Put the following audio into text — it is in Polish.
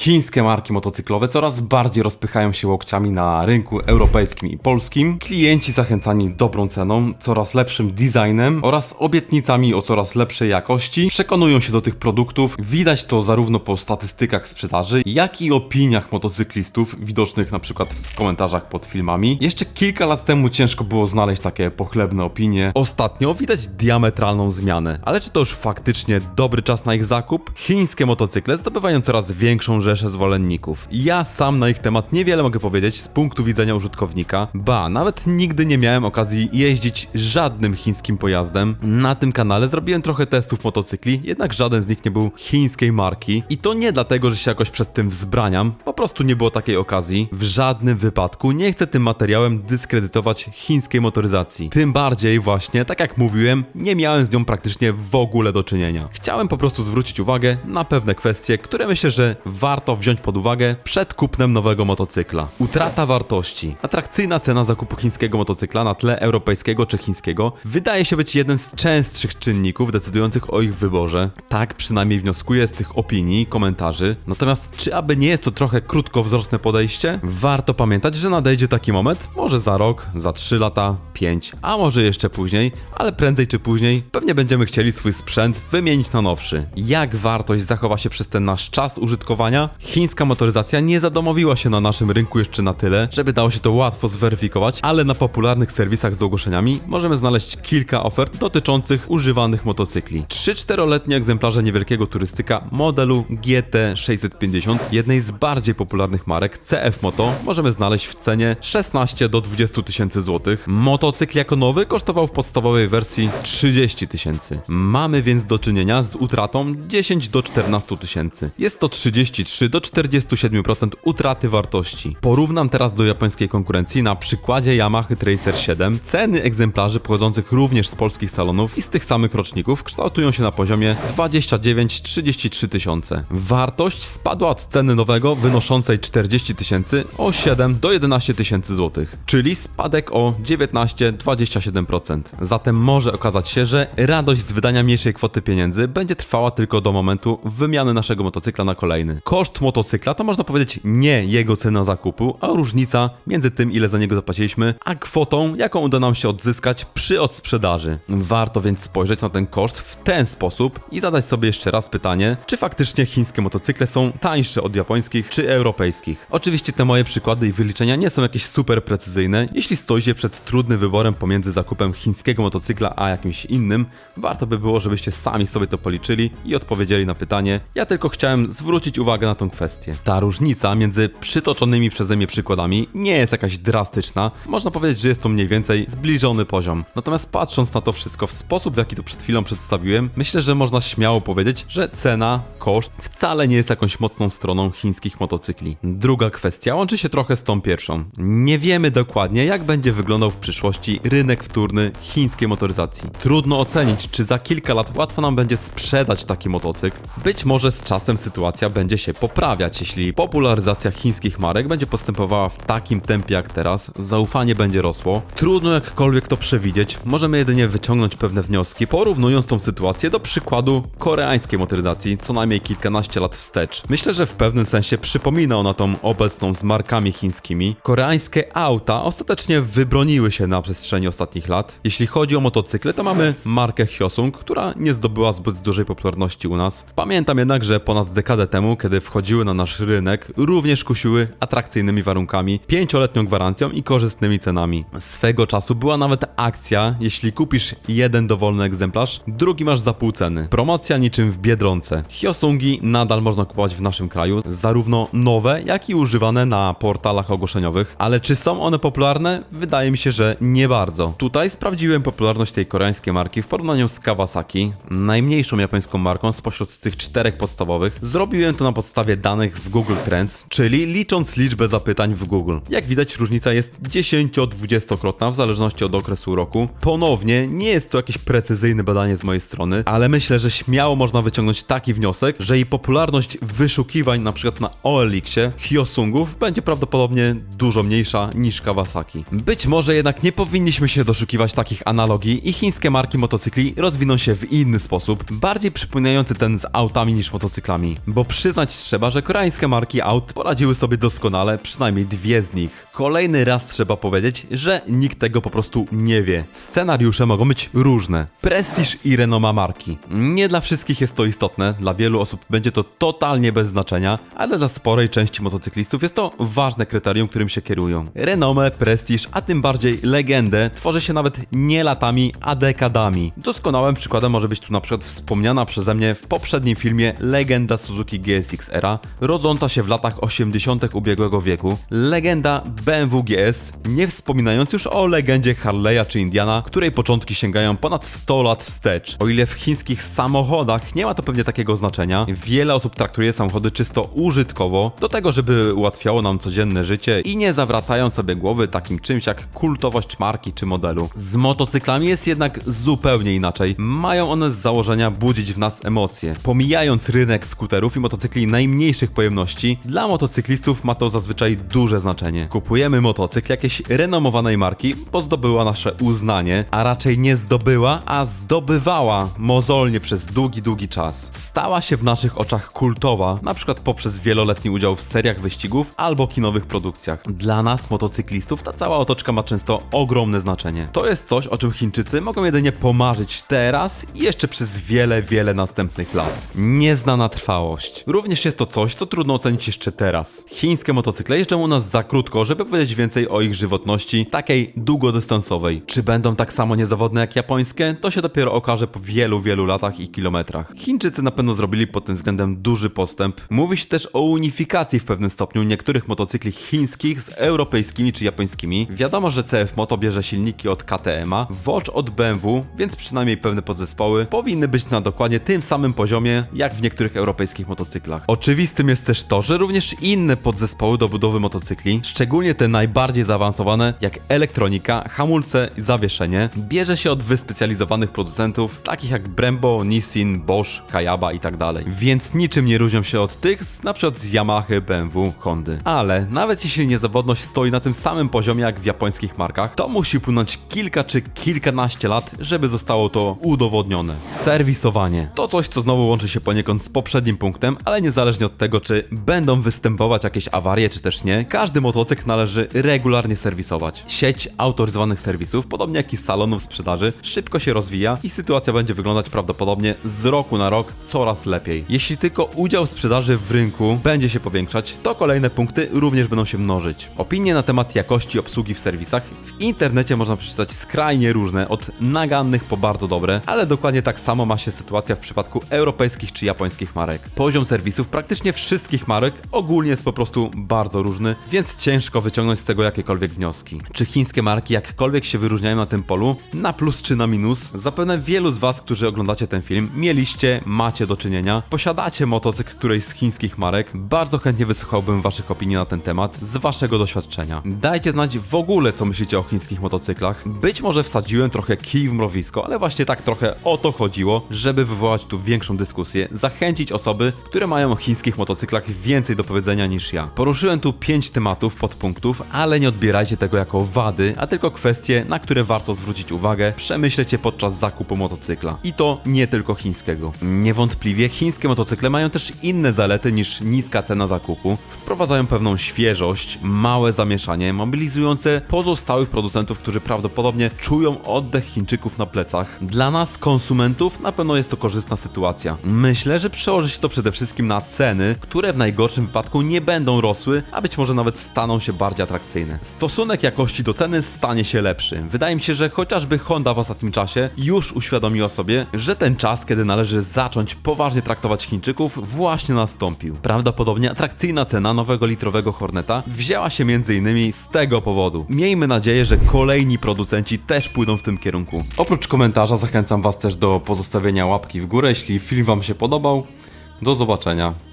Chińskie marki motocyklowe coraz bardziej rozpychają się łokciami na rynku europejskim i polskim. Klienci zachęcani dobrą ceną, coraz lepszym designem oraz obietnicami o coraz lepszej jakości przekonują się do tych produktów. Widać to zarówno po statystykach sprzedaży, jak i opiniach motocyklistów widocznych na przykład w komentarzach pod filmami. Jeszcze kilka lat temu ciężko było znaleźć takie pochlebne opinie. Ostatnio widać diametralną zmianę, ale czy to już faktycznie dobry czas na ich zakup? Chińskie motocykle zdobywają coraz większą rzeszę zwolenników. Ja sam na ich temat niewiele mogę powiedzieć z punktu widzenia użytkownika. Ba, nawet nigdy nie miałem okazji jeździć żadnym chińskim pojazdem. Na tym kanale zrobiłem trochę testów motocykli, jednak żaden z nich nie był chińskiej marki. I to nie dlatego, że się jakoś przed tym wzbraniam, po prostu nie było takiej okazji. W żadnym wypadku nie chcę tym materiałem dyskredytować chińskiej motoryzacji. Tym bardziej właśnie, tak jak mówiłem, nie miałem z nią praktycznie w ogóle do czynienia. Chciałem po prostu zwrócić uwagę na pewne kwestie, które myślę, że warto wziąć pod uwagę przed kupnem nowego motocykla. Utrata wartości. Atrakcyjna cena zakupu chińskiego motocykla na tle europejskiego czy chińskiego wydaje się być jeden z częstszych czynników decydujących o ich wyborze. Tak przynajmniej wnioskuję z tych opinii, komentarzy. Natomiast czy aby nie jest to trochę krótkowzroczne podejście? Warto pamiętać, że nadejdzie taki moment, może za rok, za 3 lata, 5, a może jeszcze później, ale prędzej czy później pewnie będziemy chcieli swój sprzęt wymienić na nowszy. Jak wartość zachowa się przez ten nasz czas użytkowania? Chińska motoryzacja nie zadomowiła się na naszym rynku jeszcze na tyle, żeby dało się to łatwo zweryfikować, ale na popularnych serwisach z ogłoszeniami możemy znaleźć kilka ofert dotyczących używanych motocykli. 3-4-letnie egzemplarze niewielkiego turystyka modelu GT650, jednej z bardziej popularnych marek CF Moto, możemy znaleźć w cenie 16 do 20 tysięcy złotych. Motocykl jako nowy kosztował w podstawowej wersji 30 tysięcy. Mamy więc do czynienia z utratą 10 do 14 tysięcy. Jest to 33 do 47% utraty wartości. Porównam teraz do japońskiej konkurencji na przykładzie Yamaha Tracer 7. Ceny egzemplarzy pochodzących również z polskich salonów i z tych samych roczników kształtują się na poziomie 29-33 tysiące. Wartość spadła od ceny nowego wynoszącej 40 tysięcy o 7 do 11 tysięcy złotych, czyli spadek o 19-27%. Zatem może okazać się, że radość z wydania mniejszej kwoty pieniędzy będzie trwała tylko do momentu wymiany naszego motocykla na kolejny. Koszt motocykla to można powiedzieć nie jego cena zakupu, a różnica między tym, ile za niego zapłaciliśmy, a kwotą, jaką uda nam się odzyskać przy odsprzedaży. Warto więc spojrzeć na ten koszt w ten sposób i zadać sobie jeszcze raz pytanie, czy faktycznie chińskie motocykle są tańsze od japońskich czy europejskich. Oczywiście te moje przykłady i wyliczenia nie są jakieś super precyzyjne. Jeśli stoicie przed trudnym wyborem pomiędzy zakupem chińskiego motocykla a jakimś innym, warto by było, żebyście sami sobie to policzyli i odpowiedzieli na pytanie. Ja tylko chciałem zwrócić uwagę na tą kwestię. Ta różnica między przytoczonymi przeze mnie przykładami nie jest jakaś drastyczna. Można powiedzieć, że jest to mniej więcej zbliżony poziom. Natomiast patrząc na to wszystko w sposób, w jaki to przed chwilą przedstawiłem, myślę, że można śmiało powiedzieć, że cena, koszt wcale nie jest jakąś mocną stroną chińskich motocykli. Druga kwestia łączy się trochę z tą pierwszą. Nie wiemy dokładnie, jak będzie wyglądał w przyszłości rynek wtórny chińskiej motoryzacji. Trudno ocenić, czy za kilka lat łatwo nam będzie sprzedać taki motocykl. Być może z czasem sytuacja będzie się poprawiać, jeśli popularyzacja chińskich marek będzie postępowała w takim tempie jak teraz, zaufanie będzie rosło. Trudno jakkolwiek to przewidzieć, możemy jedynie wyciągnąć pewne wnioski, porównując tą sytuację do przykładu koreańskiej motoryzacji co najmniej kilkanaście lat wstecz. Myślę, że w pewnym sensie przypomina ona tą obecną z markami chińskimi. Koreańskie auta ostatecznie wybroniły się na przestrzeni ostatnich lat. Jeśli chodzi o motocykle, to mamy markę Hyosung, która nie zdobyła zbyt dużej popularności u nas. Pamiętam jednak, że ponad dekadę temu, kiedy wchodziły na nasz rynek, również kusiły atrakcyjnymi warunkami, pięcioletnią gwarancją i korzystnymi cenami. Swego czasu była nawet akcja, jeśli kupisz jeden dowolny egzemplarz, drugi masz za pół ceny. Promocja niczym w Biedronce. Hyosungi nadal można kupować w naszym kraju, zarówno nowe, jak i używane na portalach ogłoszeniowych, ale czy są one popularne? Wydaje mi się, że nie bardzo. Tutaj sprawdziłem popularność tej koreańskiej marki w porównaniu z Kawasaki, najmniejszą japońską marką spośród tych czterech podstawowych. Zrobiłem to na podstawie danych w Google Trends, czyli licząc liczbę zapytań w Google. Jak widać, różnica jest 10-20-krotna w zależności od okresu roku. Ponownie, nie jest to jakieś precyzyjne badanie z mojej strony, ale myślę, że śmiało można wyciągnąć taki wniosek, że jej popularność wyszukiwań na przykład na OLX-ie Hyosungów będzie prawdopodobnie dużo mniejsza niż Kawasaki. Być może jednak nie powinniśmy się doszukiwać takich analogii i chińskie marki motocykli rozwiną się w inny sposób, bardziej przypominający ten z autami niż motocyklami. Bo przyznać trzeba, że koreańskie marki aut poradziły sobie doskonale, przynajmniej dwie z nich. Kolejny raz trzeba powiedzieć, że nikt tego po prostu nie wie. Scenariusze mogą być różne. Prestiż i renoma marki. Nie dla wszystkich jest to istotne, dla wielu osób będzie to totalnie bez znaczenia, ale dla sporej części motocyklistów jest to ważne kryterium, którym się kierują. Renomę, prestiż, a tym bardziej legendę tworzy się nawet nie latami, a dekadami. Doskonałym przykładem może być tu na przykład wspomniana przeze mnie w poprzednim filmie legenda Suzuki GSX Era, rodząca się w latach 80. ubiegłego wieku. Legenda BMW GS, nie wspominając już o legendzie Harley'a czy Indiana, której początki sięgają ponad 100 lat wstecz. O ile w chińskich samochodach nie ma to pewnie takiego znaczenia, wiele osób traktuje samochody czysto użytkowo, do tego, żeby ułatwiało nam codzienne życie i nie zawracają sobie głowy takim czymś jak kultowość marki czy modelu. Z motocyklami jest jednak zupełnie inaczej. Mają one z założenia budzić w nas emocje. Pomijając rynek skuterów i motocykli najmniejszych pojemności, dla motocyklistów ma to zazwyczaj duże znaczenie. Kupujemy motocykl jakiejś renomowanej marki, bo zdobyła nasze uznanie, a raczej nie zdobyła, a zdobywała mozolnie przez długi, długi czas. Stała się w naszych oczach kultowa, na przykład poprzez wieloletni udział w seriach wyścigów albo kinowych produkcjach. Dla nas, motocyklistów, ta cała otoczka ma często ogromne znaczenie. To jest coś, o czym Chińczycy mogą jedynie pomarzyć teraz i jeszcze przez wiele, wiele następnych lat. Nieznana trwałość. Również jest to coś, co trudno ocenić jeszcze teraz. Chińskie motocykle jeżdżą u nas za krótko, żeby powiedzieć więcej o ich żywotności, takiej długodystansowej. Czy będą tak samo niezawodne jak japońskie? To się dopiero okaże po wielu, wielu latach i kilometrach. Chińczycy na pewno zrobili pod tym względem duży postęp. Mówi się też o unifikacji w pewnym stopniu niektórych motocykli chińskich z europejskimi czy japońskimi. Wiadomo, że CF Moto bierze silniki od KTM-a, Watch od BMW, więc przynajmniej pewne podzespoły powinny być na dokładnie tym samym poziomie jak w niektórych europejskich motocyklach. Oczywistym jest też to, że również inne podzespoły do budowy motocykli, szczególnie te najbardziej zaawansowane, jak elektronika, hamulce i zawieszenie, bierze się od wyspecjalizowanych producentów, takich jak Brembo, Nissin, Bosch, Kayaba i tak. Więc niczym nie różnią się od tych z przykład z Yamaha, BMW, Hondy. Ale nawet jeśli niezawodność stoi na tym samym poziomie jak w japońskich markach, to musi płynąć kilka czy kilkanaście lat, żeby zostało to udowodnione. Serwisowanie. To coś, co znowu łączy się poniekąd z poprzednim punktem, ale niezależnie od tego, czy będą występować jakieś awarie, czy też nie, każdy motocykl należy regularnie serwisować. Sieć autoryzowanych serwisów, podobnie jak i salonów sprzedaży, szybko się rozwija i sytuacja będzie wyglądać prawdopodobnie z roku na rok coraz lepiej. Jeśli tylko udział sprzedaży w rynku będzie się powiększać, to kolejne punkty również będą się mnożyć. Opinie na temat jakości obsługi w serwisach w internecie można przeczytać skrajnie różne, od nagannych po bardzo dobre, ale dokładnie tak samo ma się sytuacja w przypadku europejskich czy japońskich marek. Poziom serwisów praktycznie wszystkich marek ogólnie jest po prostu bardzo różny, więc ciężko wyciągnąć z tego jakiekolwiek wnioski. Czy chińskie marki jakkolwiek się wyróżniają na tym polu? Na plus czy na minus? Zapewne wielu z Was, którzy oglądacie ten film, mieliście, macie do czynienia, posiadacie motocykl którejś z chińskich marek. Bardzo chętnie wysłuchałbym Waszych opinii na ten temat, z Waszego doświadczenia. Dajcie znać w ogóle, co myślicie o chińskich motocyklach. Być może wsadziłem trochę kij w mrowisko, ale właśnie tak trochę o to chodziło, żeby wywołać tu większą dyskusję, zachęcić osoby, które mają o chińskich motocyklach więcej do powiedzenia niż ja. Poruszyłem tu pięć tematów, podpunktów, ale nie odbierajcie tego jako wady, a tylko kwestie, na które warto zwrócić uwagę, przemyśleć je podczas zakupu motocykla. I to nie tylko chińskiego. Niewątpliwie chińskie motocykle mają też inne zalety niż niska cena zakupu. Wprowadzają pewną świeżość, małe zamieszanie, mobilizujące pozostałych producentów, którzy prawdopodobnie czują oddech Chińczyków na plecach. Dla nas, konsumentów, na pewno jest to korzystna sytuacja. Myślę, że przełoży się to przede wszystkim na ceny, które w najgorszym wypadku nie będą rosły, a być może nawet staną się bardziej atrakcyjne. Stosunek jakości do ceny stanie się lepszy. Wydaje mi się, że chociażby Honda w ostatnim czasie już uświadomiła sobie, że ten czas, kiedy należy zacząć poważnie traktować Chińczyków, właśnie nastąpił. Prawdopodobnie atrakcyjna cena nowego litrowego Horneta wzięła się m.in. z tego powodu. Miejmy nadzieję, że kolejni producenci też pójdą w tym kierunku. Oprócz komentarza zachęcam Was też do pozostawienia łapki w górę, jeśli film Wam się podobał. Do zobaczenia.